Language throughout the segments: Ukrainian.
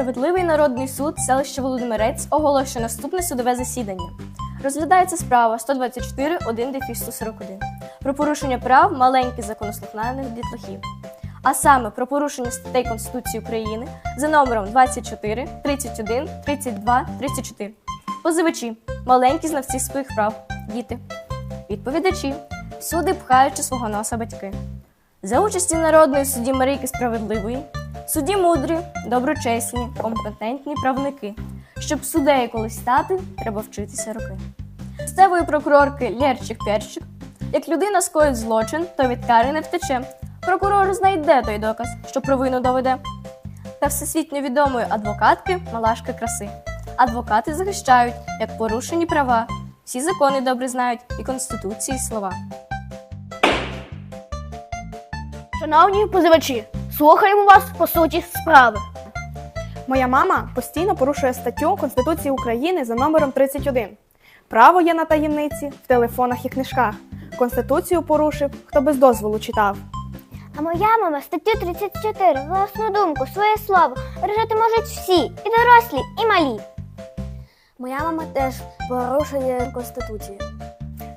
Справедливий народний суд селища Володимирець оголошує наступне судове засідання. Розглядається справа 124 1 141 про порушення прав маленьких законослухняних дітлахів, а саме про порушення статей Конституції України за номером 24, 31, 32, 34. Позивачі маленькі знавці своїх прав, діти, відповідачі, всюди пхаючи свого носа батьки. За участі народної судді Марійки Справедливої, судді мудрі, доброчесні, компетентні правники. Щоб суддею колись стати, треба вчитися роки. Місцевої прокурорки Лєрчик Перчик, як людина скоїть злочин, то від кари не втече. Прокурор знайде той доказ, що провину доведе. Та всесвітньо відомої адвокатки Малашки краси. Адвокати захищають як порушені права. Всі закони добре знають і конституції слова. Шановні позивачі, слухаємо вас по суті справи. Моя мама постійно порушує статтю Конституції України за номером 31. Право є на таємниці в телефонах і книжках. Конституцію порушив, хто без дозволу читав. А моя мама статтю 34, власну думку, своє слово виражати можуть всі, і дорослі, і малі. Моя мама теж порушує Конституцію.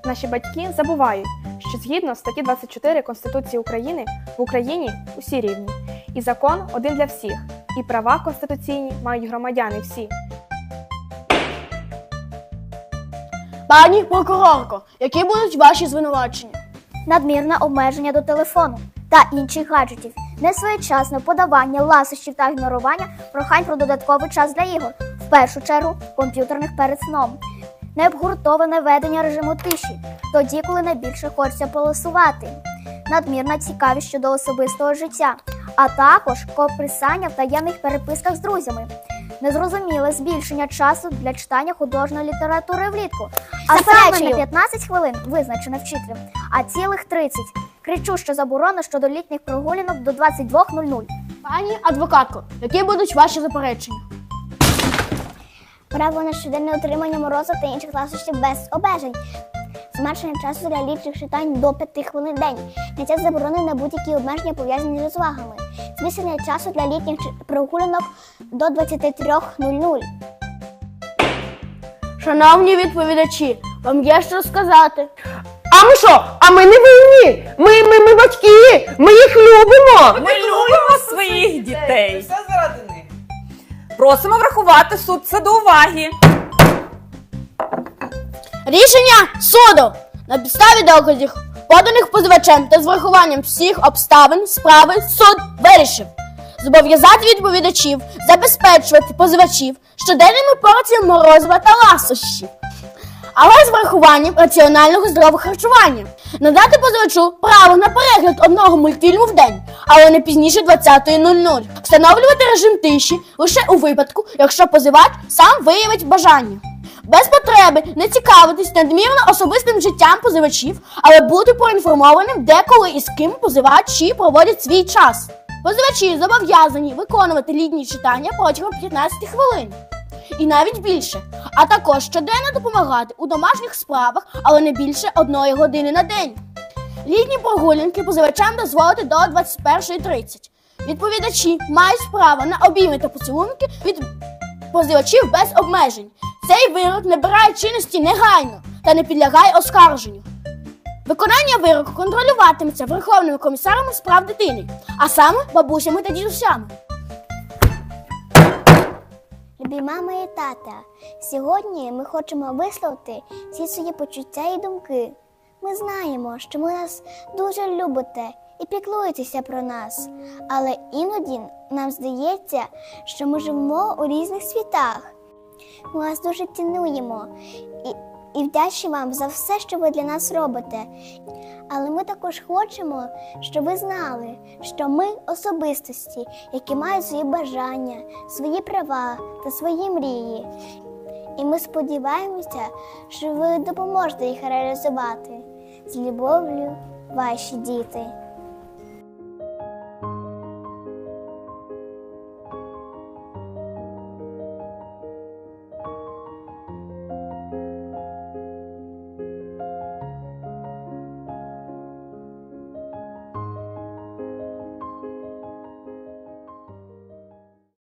Наші батьки забувають, що згідно статті 24 Конституції України в Україні усі рівні, і закон один для всіх, і права конституційні мають громадяни всі. Пані прокурорко, які будуть ваші звинувачення? Надмірне обмеження до телефону та інших гаджетів, несвоєчасне подавання ласощів та ігнорування прохань про додатковий час для ігор, в першу чергу комп'ютерних перед сном, необгуртоване ведення режиму тиші, тоді, коли найбільше хочеться полосувати, надмірна цікавість щодо особистого життя, а також кописання в таємних переписках з друзями. Незрозуміле збільшення часу для читання художньої літератури влітку, а саме не 15 хвилин визначене вчителем, а цілих 30. Кричу, що заборона щодо літніх прогулянок до 22.00. Пані адвокатко, які будуть ваші заперечення? Право на щоденне отримання морозу та інших ласощів без обмежень. Зменшення часу для літніх читань до 5 хвилин в день. Зняття заборони на будь-які обмеження пов'язані з розвагами. Збільшення часу для літніх прогулянок до 23.00. Шановні відповідачі, вам є що сказати. А ми що? А ми не винні! Ми, ми, ми батьки! Ми їх любимо! Ми любимо своїх дітей. Все заради. Просимо врахувати суд це до уваги. Рішення суду на підставі доказів, поданих позивачем та з врахуванням всіх обставин справи суд вирішив зобов'язати відповідачів забезпечувати позивачів щоденними порціями морозива та ласощів, але з врахуванням раціонального здорового харчування, надати позивачу право на перегляд одного мультфільму в день, але не пізніше 20.00, встановлювати режим тиші лише у випадку, якщо позивач сам виявить бажання. Без потреби не цікавитись надмірно особистим життям позивачів, але бути поінформованим, де коли і з ким позивачі проводять свій час. Позивачі зобов'язані виконувати літні читання протягом 15 хвилин і навіть більше, а також щоденно допомагати у домашніх справах, але не більше одної години на день. Літні прогулянки позивачам дозволити до 21.30. Відповідачі мають право на обійми та поцілунки від позивачів без обмежень. Цей вирок набирає чинності негайно та не підлягає оскарженню. Виконання вироку контролюватиметься Верховним комісаром з прав дитини, а саме бабусями та дідусями. Любі мама і тата, сьогодні ми хочемо висловити всі свої почуття і думки. Ми знаємо, що ви нас дуже любите і піклуєтеся про нас, але іноді нам здається, що ми живемо у різних світах. Ми вас дуже цінуємо і вдячні вам за все, що ви для нас робите. Але ми також хочемо, щоб ви знали, що ми особистості, які мають свої бажання, свої права та свої мрії. І ми сподіваємося, що ви допоможете їх реалізувати. З любов'ю, ваші діти.